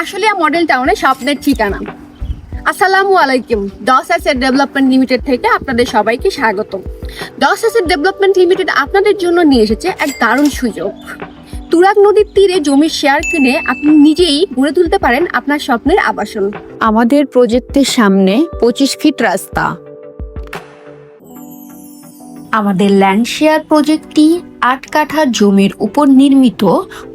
Ashulia model টাউনে স্বপ্নের ঠিকানা। আসসালামু আলাইকুম। দশ অ্যাসেট ডেভেলপমেন্ট লিমিটেড থেকে আপনাদের সবাইকে স্বাগত দশ অ্যাসেট ডেভেলপমেন্ট লিমিটেড আপনাদের জন্য নিয়ে এসেছে এক দারুণ সুযোগ। তুরাগ নদীর তীরে জমির শেয়ার কিনে আপনি নিজেই গড়ে তুলতে পারেন আপনার স্বপ্নের আবাসন। আমাদের প্রজেক্টের সামনে পঁচিশ ফিট রাস্তা। আমাদের ল্যান্ডশেয়ার প্রজেক্টটি আট কাঠা জমির উপর নির্মিত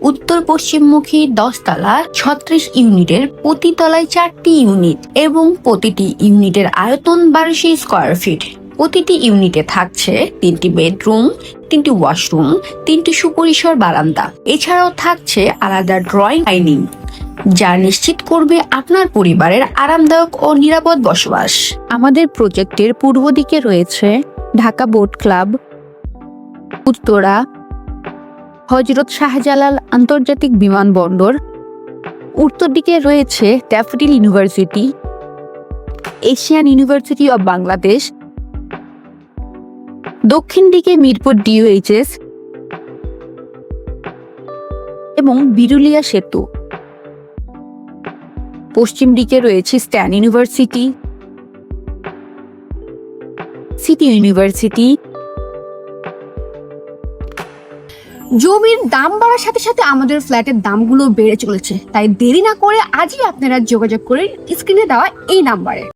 উত্তর পশ্চিমমুখী দশতলা ছত্রিশ ইউনিটের প্রতি তলায় চারটি ইউনিট এবং প্রতিটি ইউনিটের আয়তন বারোশো স্কোয়ার ফিট প্রতিটি ইউনিটে থাকছে তিনটি বেডরুম, তিনটি ওয়াশরুম, তিনটি সুপরিসর বারান্দা। এছাড়াও থাকছে আলাদা ড্রয়িং ডাইনিং, যা নিশ্চিত করবে আপনার পরিবারের আরামদায়ক ও নিরাপদ বসবাস। আমাদের প্রজেক্টের পূর্ব দিকে রয়েছে ঢাকা বোট ক্লাব, উত্তরা, হজরত শাহজালাল আন্তর্জাতিক বিমানবন্দর, উত্তর দিকে রয়েছে Daffodil University, Asian University of Bangladesh, দক্ষিণ দিকে মিরপুর ডিওএইচএস এবং বিরুলিয়া সেতু। পশ্চিম দিকে রয়েছে স্ট্যান ইউনিভার্সিটি। City university. জমির দাম বাড়ার সাথে সাথে আমাদের ফ্ল্যাটের দামগুলো বেড়ে চলেছে। তাই দেরি না করে আজই আপনারা যোগাযোগ করে স্ক্রিনে দেওয়া এই নাম্বারে।